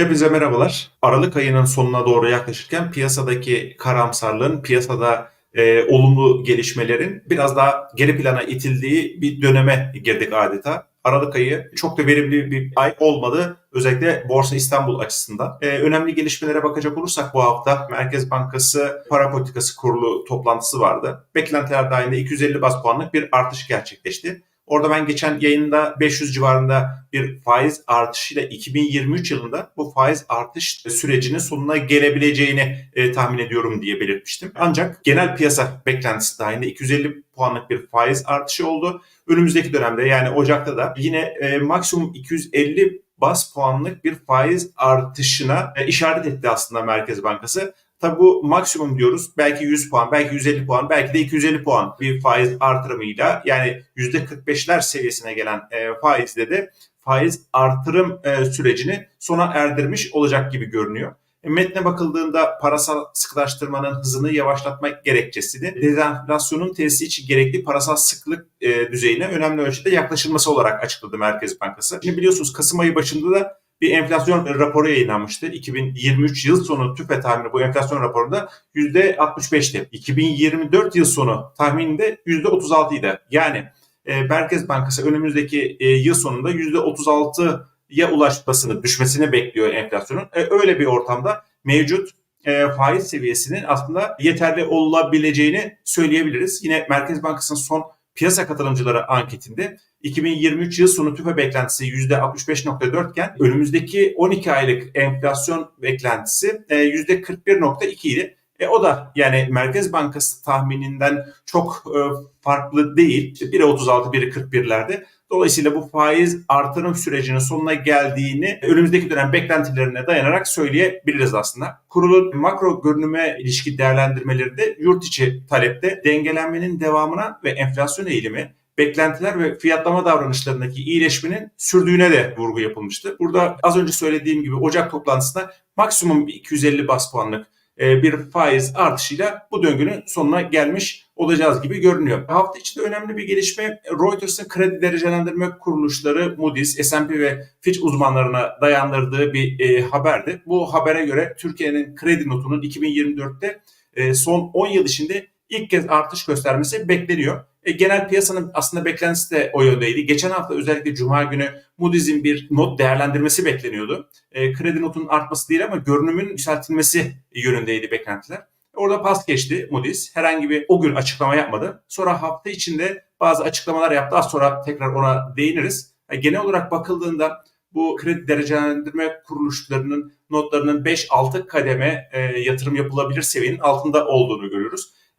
Hepinize merhabalar. Aralık ayının sonuna doğru yaklaşırken piyasadaki karamsarlığın, piyasada e, olumlu gelişmelerin biraz daha geri plana itildiği bir döneme girdik adeta. Aralık ayı çok da verimli bir ay olmadı. Özellikle Borsa İstanbul açısından. E, önemli gelişmelere bakacak olursak bu hafta Merkez Bankası Para Politikası Kurulu toplantısı vardı. Beklentiler dahilinde 250 bas puanlık bir artış gerçekleşti. Orada ben geçen yayında 500 civarında bir faiz artışıyla 2023 yılında bu faiz artış sürecinin sonuna gelebileceğini e, tahmin ediyorum diye belirtmiştim. Ancak genel piyasa beklentisi dahilinde 250 puanlık bir faiz artışı oldu. Önümüzdeki dönemde yani Ocak'ta da yine e, maksimum 250 bas puanlık bir faiz artışına e, işaret etti aslında Merkez Bankası. Tabi bu maksimum diyoruz. Belki 100 puan, belki 150 puan, belki de 250 puan bir faiz artırımıyla yani %45'ler seviyesine gelen e, faizde de faiz artırım e, sürecini sona erdirmiş olacak gibi görünüyor. E, metne bakıldığında parasal sıkılaştırmanın hızını yavaşlatmak gerekçesini dezenflasyonun tesisi için gerekli parasal sıklık e, düzeyine önemli ölçüde yaklaşılması olarak açıkladı Merkez Bankası. Şimdi biliyorsunuz Kasım ayı başında da bir enflasyon raporu yayınlanmıştı. 2023 yıl sonu TÜFE tahmini bu enflasyon raporunda %65'ti. 2024 yıl sonu tahmininde %36 idi. Yani e, Merkez Bankası önümüzdeki e, yıl sonunda %36'ya ulaşmasını, düşmesini bekliyor enflasyonun. E, öyle bir ortamda mevcut e, faiz seviyesinin aslında yeterli olabileceğini söyleyebiliriz. Yine Merkez Bankası'nın son piyasa katılımcıları anketinde 2023 yıl sonu tüfe beklentisi %65.4 iken önümüzdeki 12 aylık enflasyon beklentisi %41.2 e, idi. E, o da yani Merkez Bankası tahmininden çok e, farklı değil. Biri 36, biri 41'lerde. Dolayısıyla bu faiz artırım sürecinin sonuna geldiğini önümüzdeki dönem beklentilerine dayanarak söyleyebiliriz aslında. Kurulun makro görünüme ilişki değerlendirmelerinde yurt içi talepte dengelenmenin devamına ve enflasyon eğilimi beklentiler ve fiyatlama davranışlarındaki iyileşmenin sürdüğüne de vurgu yapılmıştı. Burada az önce söylediğim gibi Ocak toplantısında maksimum 250 bas puanlık bir faiz artışıyla bu döngünün sonuna gelmiş olacağız gibi görünüyor. Hafta içinde önemli bir gelişme Reuters'ın kredi derecelendirme kuruluşları Moody's, S&P ve Fitch uzmanlarına dayandırdığı bir e, haberdi. Bu habere göre Türkiye'nin kredi notunun 2024'te e, son 10 yıl içinde ilk kez artış göstermesi bekleniyor. E, genel piyasanın aslında beklentisi de o yöndeydi. Geçen hafta özellikle Cuma günü Moody's'in bir not değerlendirmesi bekleniyordu. E, kredi notunun artması değil ama görünümün yükseltilmesi yönündeydi beklentiler. Orada pas geçti Moody's. Herhangi bir o gün açıklama yapmadı. Sonra hafta içinde bazı açıklamalar yaptı. Az sonra tekrar ona değiniriz. E, genel olarak bakıldığında bu kredi derecelendirme kuruluşlarının notlarının 5-6 kademe e, yatırım yapılabilir seviyenin altında olduğunu görüyoruz.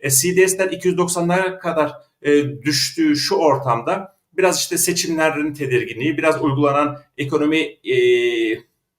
E, CDS'ler 290'lara kadar e, düştüğü şu ortamda biraz işte seçimlerin tedirginliği, biraz uygulanan ekonomi e,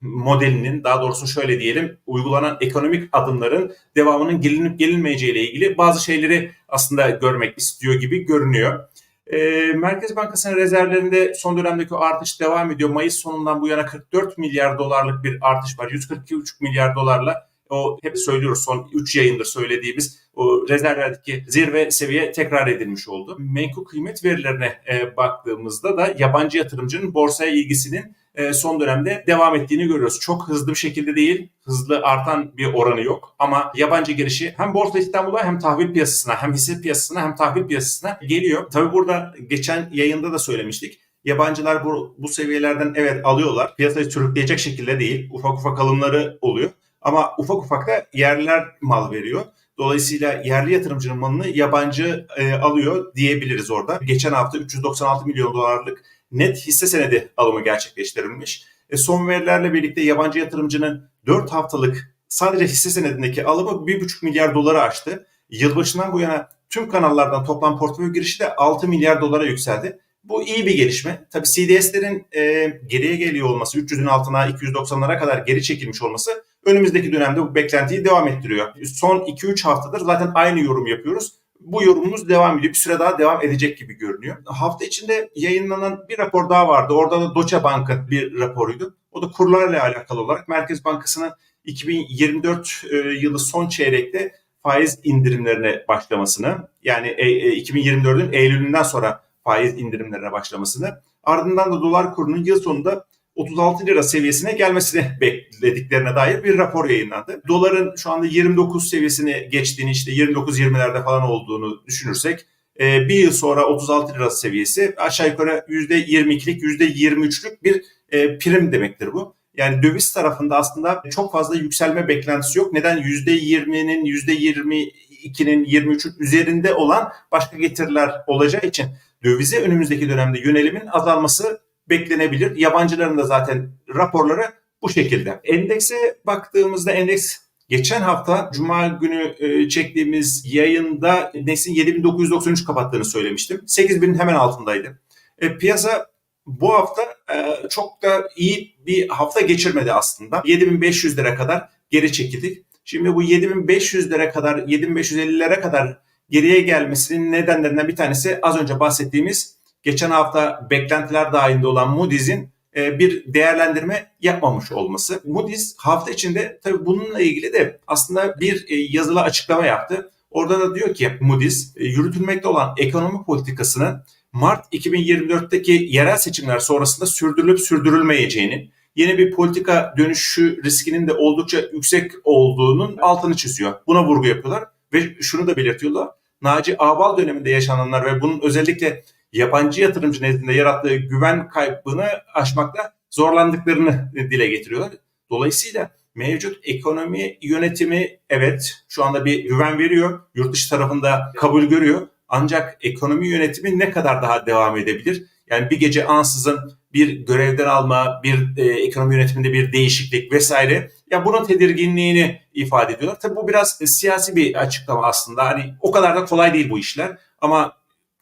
modelinin daha doğrusu şöyle diyelim uygulanan ekonomik adımların devamının gelinip gelinmeyeceği ile ilgili bazı şeyleri aslında görmek istiyor gibi görünüyor. E, Merkez Bankası'nın rezervlerinde son dönemdeki artış devam ediyor. Mayıs sonundan bu yana 44 milyar dolarlık bir artış var. 142,5 milyar dolarla o hep söylüyoruz son 3 yayındır söylediğimiz o rezervlerdeki zirve seviye tekrar edilmiş oldu. Menkul kıymet verilerine e, baktığımızda da yabancı yatırımcının borsaya ilgisinin e, son dönemde devam ettiğini görüyoruz. Çok hızlı bir şekilde değil, hızlı artan bir oranı yok ama yabancı girişi hem Borsa İstanbul'a hem tahvil piyasasına hem hisse piyasasına hem tahvil piyasasına geliyor. Tabi burada geçen yayında da söylemiştik. Yabancılar bu, bu seviyelerden evet alıyorlar. Piyasayı sürükleyecek şekilde değil. Ufak ufak alımları oluyor. Ama ufak ufak da yerliler mal veriyor. Dolayısıyla yerli yatırımcının malını yabancı e, alıyor diyebiliriz orada. Geçen hafta 396 milyon dolarlık net hisse senedi alımı gerçekleştirilmiş. E, son verilerle birlikte yabancı yatırımcının 4 haftalık sadece hisse senedindeki alımı 1,5 milyar doları aştı. Yılbaşından bu yana tüm kanallardan toplam portföy girişi de 6 milyar dolara yükseldi. Bu iyi bir gelişme. Tabii CDS'lerin e, geriye geliyor olması, 300'ün altına 290'lara kadar geri çekilmiş olması önümüzdeki dönemde bu beklentiyi devam ettiriyor. Son 2-3 haftadır zaten aynı yorum yapıyoruz. Bu yorumumuz devam ediyor. Bir süre daha devam edecek gibi görünüyor. Hafta içinde yayınlanan bir rapor daha vardı. Orada da Deutsche Bank'ın bir raporuydu. O da kurlarla alakalı olarak Merkez Bankası'nın 2024 e, yılı son çeyrekte faiz indirimlerine başlamasını yani 2024'ün e, Eylül'ünden sonra faiz indirimlerine başlamasını ardından da dolar kurunun yıl sonunda 36 lira seviyesine gelmesini beklediklerine dair bir rapor yayınlandı. Doların şu anda 29 seviyesini geçtiğini işte 29-20'lerde falan olduğunu düşünürsek e, bir yıl sonra 36 lira seviyesi aşağı yukarı %22'lik %23'lük bir e, prim demektir bu. Yani döviz tarafında aslında çok fazla yükselme beklentisi yok. Neden? %20'nin, %22'nin, 23'ün üzerinde olan başka getiriler olacağı için dövize önümüzdeki dönemde yönelimin azalması beklenebilir. Yabancıların da zaten raporları bu şekilde. Endekse baktığımızda endeks geçen hafta Cuma günü e, çektiğimiz yayında endeksin 7993 kapattığını söylemiştim. 8000'in hemen altındaydı. E, piyasa bu hafta e, çok da iyi bir hafta geçirmedi aslında. 7500 lira kadar geri çekildik. Şimdi bu 7500 lira kadar 7550'lere kadar geriye gelmesinin nedenlerinden bir tanesi az önce bahsettiğimiz geçen hafta beklentiler dahilinde olan Moody's'in e, bir değerlendirme yapmamış olması. Moody's hafta içinde tabii bununla ilgili de aslında bir e, yazılı açıklama yaptı. Orada da diyor ki Moody's e, yürütülmekte olan ekonomi politikasının Mart 2024'teki yerel seçimler sonrasında sürdürülüp sürdürülmeyeceğini, yeni bir politika dönüşü riskinin de oldukça yüksek olduğunun altını çiziyor. Buna vurgu yapıyorlar ve şunu da belirtiyorlar. Naci Ağbal döneminde yaşananlar ve bunun özellikle yabancı yatırımcı nezdinde yarattığı güven kaybını aşmakta zorlandıklarını dile getiriyorlar. Dolayısıyla mevcut ekonomi yönetimi evet şu anda bir güven veriyor. Yurt dışı tarafında kabul görüyor. Ancak ekonomi yönetimi ne kadar daha devam edebilir? Yani bir gece ansızın bir görevden alma, bir e, ekonomi yönetiminde bir değişiklik vesaire. Ya bunun tedirginliğini ifade ediyorlar. Tabii bu biraz siyasi bir açıklama aslında. Hani o kadar da kolay değil bu işler. Ama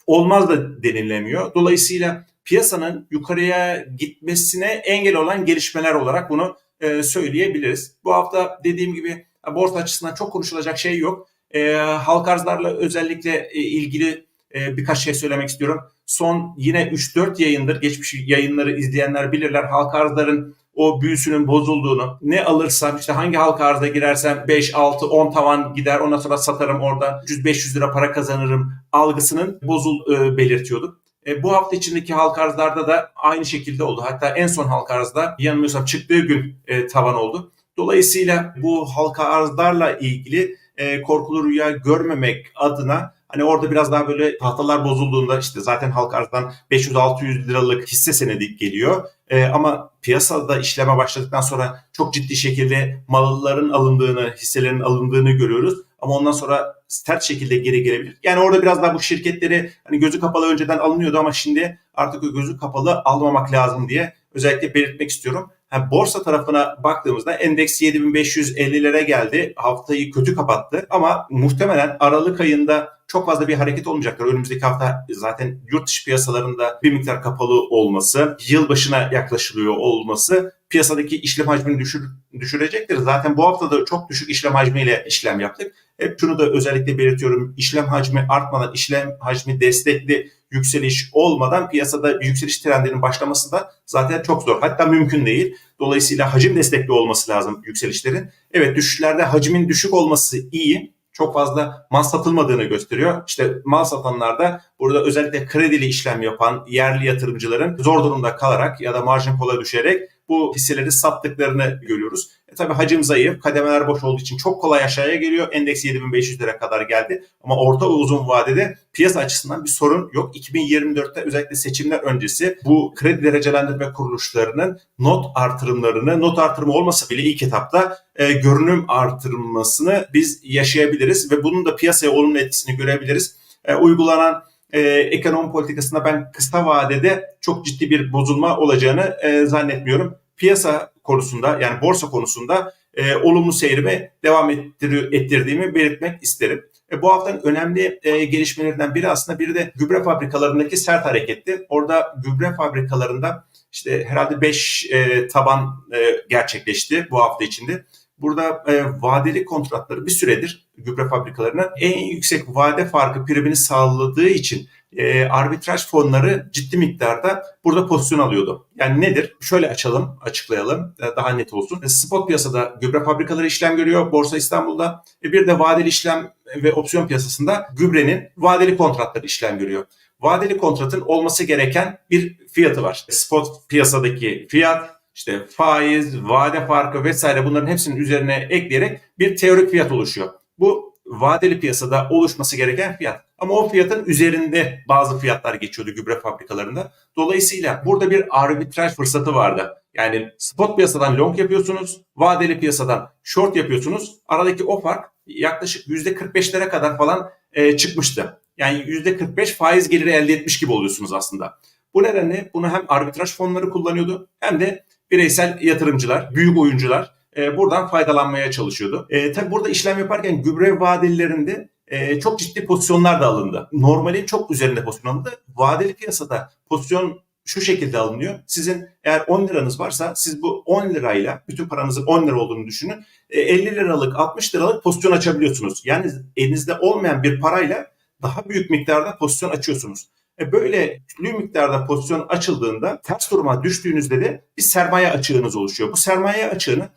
olmaz da denilemiyor. Dolayısıyla piyasanın yukarıya gitmesine engel olan gelişmeler olarak bunu e, söyleyebiliriz. Bu hafta dediğim gibi borsa açısından çok konuşulacak şey yok. E, halk arzlarla özellikle e, ilgili e, birkaç şey söylemek istiyorum. Son yine 3-4 yayındır, geçmiş yayınları izleyenler bilirler. Halk arzların o büyüsünün bozulduğunu, ne alırsam işte hangi halka arza girersem 5, 6, 10 tavan gider ondan sonra satarım oradan 100-500 lira para kazanırım algısının bozul e, belirtiyorduk. E, bu hafta içindeki halka arzlarda da aynı şekilde oldu. Hatta en son halka arzda yanılmıyorsam çıktığı gün e, tavan oldu. Dolayısıyla bu halka arzlarla ilgili e, korkulu rüya görmemek adına Hani orada biraz daha böyle tahtalar bozulduğunda işte zaten halk arzdan 500-600 liralık hisse senedi geliyor. Ee, ama piyasada işleme başladıktan sonra çok ciddi şekilde malların alındığını, hisselerin alındığını görüyoruz. Ama ondan sonra sert şekilde geri gelebilir. Yani orada biraz daha bu şirketleri hani gözü kapalı önceden alınıyordu ama şimdi artık o gözü kapalı almamak lazım diye özellikle belirtmek istiyorum. Ha, borsa tarafına baktığımızda endeks 7550'lere geldi. Haftayı kötü kapattı ama muhtemelen Aralık ayında çok fazla bir hareket olmayacaktır. Önümüzdeki hafta zaten yurt dışı piyasalarında bir miktar kapalı olması, yıl başına yaklaşılıyor olması piyasadaki işlem hacmini düşür, düşürecektir. Zaten bu hafta da çok düşük işlem hacmiyle işlem yaptık. Hep şunu da özellikle belirtiyorum. İşlem hacmi artmadan, işlem hacmi destekli yükseliş olmadan piyasada yükseliş trendinin başlaması da zaten çok zor. Hatta mümkün değil. Dolayısıyla hacim destekli olması lazım yükselişlerin. Evet düşüşlerde hacmin düşük olması iyi çok fazla mal satılmadığını gösteriyor. İşte mal satanlar da burada özellikle kredili işlem yapan yerli yatırımcıların zor durumda kalarak ya da marjin kola düşerek bu hisseleri sattıklarını görüyoruz. E tabi hacim zayıf, kademeler boş olduğu için çok kolay aşağıya geliyor. Endeks 7500 lira kadar geldi. Ama orta ve uzun vadede piyasa açısından bir sorun yok. 2024'te özellikle seçimler öncesi bu kredi derecelendirme kuruluşlarının not artırımlarını, not artırımı olmasa bile ilk etapta e, görünüm artırılmasını biz yaşayabiliriz ve bunun da piyasaya olumlu etkisini görebiliriz. E, uygulanan e, ekonomi politikasında ben kısa vadede çok ciddi bir bozulma olacağını e, zannetmiyorum. Piyasa konusunda yani borsa konusunda e, olumlu seyrime devam ettir, ettirdiğimi belirtmek isterim. E, bu haftanın önemli e, gelişmelerinden biri aslında biri de gübre fabrikalarındaki sert hareketti. Orada gübre fabrikalarında işte herhalde 5 e, taban e, gerçekleşti bu hafta içinde. Burada e, vadeli kontratları bir süredir gübre fabrikalarına en yüksek vade farkı primini sağladığı için e, arbitraj fonları ciddi miktarda burada pozisyon alıyordu. Yani nedir? Şöyle açalım, açıklayalım e, daha net olsun. E, spot piyasada gübre fabrikaları işlem görüyor Borsa İstanbul'da. E, bir de vadeli işlem ve opsiyon piyasasında gübrenin vadeli kontratları işlem görüyor vadeli kontratın olması gereken bir fiyatı var. Spot piyasadaki fiyat işte faiz, vade farkı vesaire bunların hepsinin üzerine ekleyerek bir teorik fiyat oluşuyor. Bu vadeli piyasada oluşması gereken fiyat. Ama o fiyatın üzerinde bazı fiyatlar geçiyordu gübre fabrikalarında. Dolayısıyla burada bir arbitraj fırsatı vardı. Yani spot piyasadan long yapıyorsunuz, vadeli piyasadan short yapıyorsunuz. Aradaki o fark yaklaşık %45'lere kadar falan e, çıkmıştı. Yani %45 faiz geliri elde etmiş gibi oluyorsunuz aslında. Bu nedenle bunu hem arbitraj fonları kullanıyordu hem de bireysel yatırımcılar, büyük oyuncular e, buradan faydalanmaya çalışıyordu. E, tabii burada işlem yaparken gübre vadelilerinde e, çok ciddi pozisyonlar da alındı. Normalin çok üzerinde pozisyon alındı. Vadeli piyasada pozisyon şu şekilde alınıyor. Sizin eğer 10 liranız varsa siz bu 10 lirayla bütün paranızın 10 lira olduğunu düşünün. E, 50 liralık 60 liralık pozisyon açabiliyorsunuz. Yani elinizde olmayan bir parayla daha büyük miktarda pozisyon açıyorsunuz. E böyle küçük miktarda pozisyon açıldığında ters duruma düştüğünüzde de bir sermaye açığınız oluşuyor. Bu sermaye açığını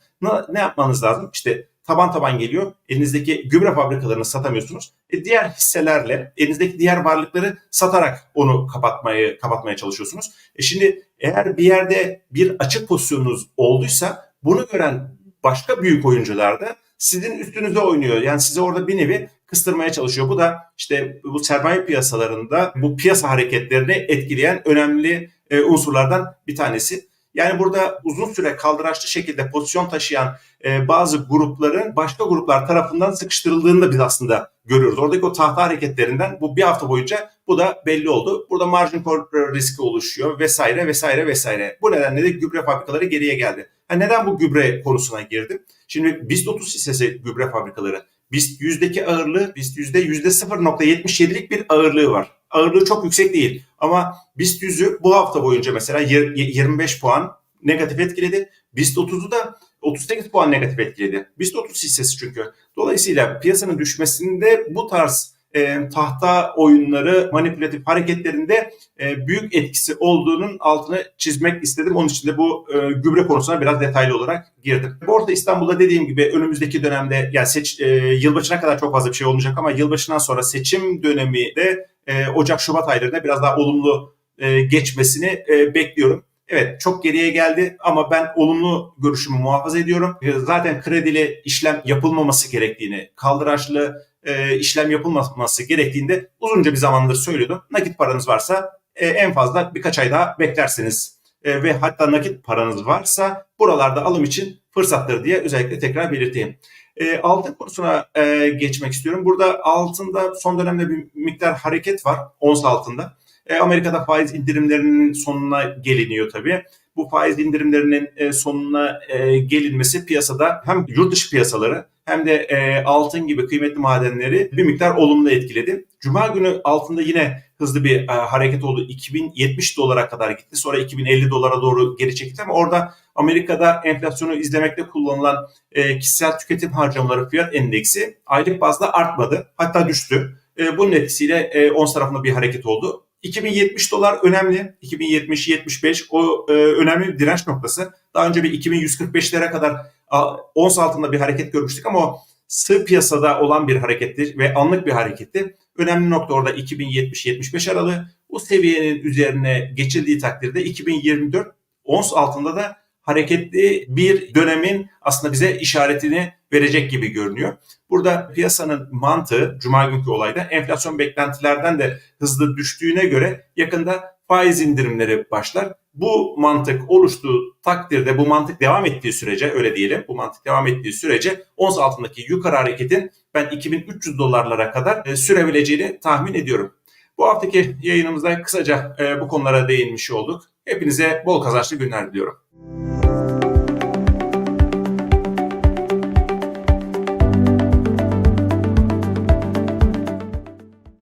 ne yapmanız lazım? İşte taban taban geliyor. Elinizdeki gübre fabrikalarını satamıyorsunuz. E diğer hisselerle elinizdeki diğer varlıkları satarak onu kapatmayı kapatmaya çalışıyorsunuz. E şimdi eğer bir yerde bir açık pozisyonunuz olduysa bunu gören başka büyük oyuncular da sizin üstünüze oynuyor. Yani size orada bir nevi kıstırmaya çalışıyor. Bu da işte bu sermaye piyasalarında bu piyasa hareketlerini etkileyen önemli e, unsurlardan bir tanesi. Yani burada uzun süre kaldıraçlı şekilde pozisyon taşıyan e, bazı grupların başka gruplar tarafından sıkıştırıldığını da biz aslında görüyoruz. Oradaki o tahta hareketlerinden bu bir hafta boyunca bu da belli oldu. Burada margin call riski oluşuyor vesaire vesaire vesaire. Bu nedenle de gübre fabrikaları geriye geldi. Ha neden bu gübre konusuna girdim? Şimdi BIST 30 hissesi gübre fabrikaları. BIST yüzdeki ağırlığı BIST yüzde yüzde 0.77'lik bir ağırlığı var. Ağırlığı çok yüksek değil ama BIST yüzü bu hafta boyunca mesela 25 puan negatif etkiledi. BIST 30'u da 38 puan negatif etkiledi. BIST 30 hissesi çünkü. Dolayısıyla piyasanın düşmesinde bu tarz e, tahta oyunları manipülatif hareketlerinde e, büyük etkisi olduğunun altını çizmek istedim. Onun için de bu e, gübre konusuna biraz detaylı olarak girdim. Borsa İstanbul'da dediğim gibi önümüzdeki dönemde yani seç, e, yılbaşına kadar çok fazla bir şey olmayacak ama yılbaşından sonra seçim dönemi de e, Ocak-Şubat aylarında biraz daha olumlu e, geçmesini e, bekliyorum. Evet çok geriye geldi ama ben olumlu görüşümü muhafaza ediyorum. E, zaten kredili işlem yapılmaması gerektiğini, kaldıraçlı e, işlem yapılmaması gerektiğinde uzunca bir zamandır söylüyordum. Nakit paranız varsa e, en fazla birkaç ay daha beklersiniz. E, ve hatta nakit paranız varsa buralarda alım için fırsattır diye özellikle tekrar belirteyim. E, altın konusuna e, geçmek istiyorum. Burada altında son dönemde bir miktar hareket var ons altında. E, Amerika'da faiz indirimlerinin sonuna geliniyor tabii. Bu faiz indirimlerinin e, sonuna e, gelinmesi piyasada hem yurt dışı piyasaları hem de e, altın gibi kıymetli madenleri bir miktar olumlu etkiledi. Cuma günü altında yine hızlı bir hareket oldu. 2070 dolara kadar gitti. Sonra 2050 dolara doğru geri çekildi ama orada Amerika'da enflasyonu izlemekte kullanılan e, kişisel tüketim harcamaları fiyat endeksi aylık bazda artmadı. Hatta düştü. E, bunun etkisiyle ons tarafında bir hareket oldu. 2070 dolar önemli. 2070-75 o e, önemli bir direnç noktası. Daha önce bir 2145'lere kadar ons altında bir hareket görmüştük ama o sığ piyasada olan bir hareketti ve anlık bir hareketti. Önemli nokta orada 2070-75 aralığı. Bu seviyenin üzerine geçildiği takdirde 2024 ons altında da hareketli bir dönemin aslında bize işaretini verecek gibi görünüyor. Burada piyasanın mantığı Cuma günkü olayda enflasyon beklentilerden de hızlı düştüğüne göre yakında faiz indirimleri başlar. Bu mantık oluştuğu takdirde bu mantık devam ettiği sürece öyle diyelim bu mantık devam ettiği sürece ons altındaki yukarı hareketin ben 2300 dolarlara kadar e, sürebileceğini tahmin ediyorum. Bu haftaki yayınımızda kısaca e, bu konulara değinmiş olduk. Hepinize bol kazançlı günler diliyorum.